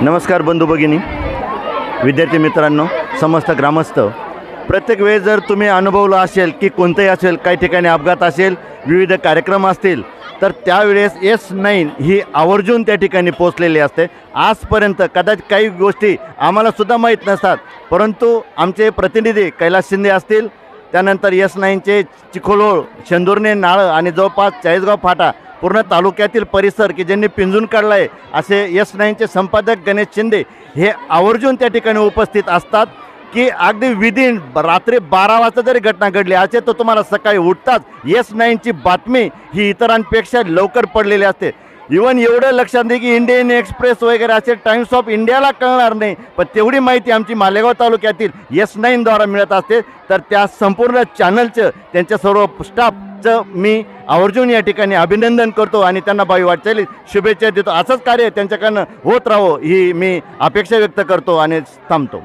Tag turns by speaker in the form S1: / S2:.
S1: नमस्कार बंधू भगिनी. विद्यार्थी मित्रांनो समस्त ग्रामस्थ. प्रत्येक वेळेस जर तुम्ही अनुभवलं असेल की कोणतंही असेल काही ठिकाणी अपघात असेल विविध कार्यक्रम असतील तर त्यावेळेस एस नाईन ही आवर्जून त्या ठिकाणी पोचलेली असते. आजपर्यंत कदाचित काही गोष्टी आम्हालासुद्धा माहीत नसतात परंतु आमचे प्रतिनिधी कैलास शिंदे असतील त्यानंतर एस नाईनचे चिखोलोळ शेंदुर्णे नाळं आणि जवळपास चाळीसगाव फाटा पूर्ण तालुक्यातील परिसर की ज्यांनी पिंजून काढला आहे असे एस नाईनचे संपादक गणेश शिंदे हे आवर्जून त्या ठिकाणी उपस्थित असतात की अगदी विदिन रात्री बारा वाजता जरी घटना घडली असे तर तुम्हाला सकाळी उठताच एस नाईनची बातमी ही इतरांपेक्षा लवकर पडलेली असते. इवन एवढं लक्षात दे की इंडियन एक्सप्रेस वगैरे असे टाइम्स ऑफ इंडियाला कळणार नाही. पण तेवढी माहिती आमची मालेगाव तालुक्यातील एस नाईनद्वारा मिळत असते. तर त्या संपूर्ण चॅनलचं त्यांच्या सर्व स्टाफचं मी आवर्जून या ठिकाणी अभिनंदन करतो आणि त्यांना भावी वाटचाली शुभेच्छा देतो. असंच कार्य त्यांच्याकडनं होत राहो ही मी अपेक्षा व्यक्त करतो आणि थांबतो.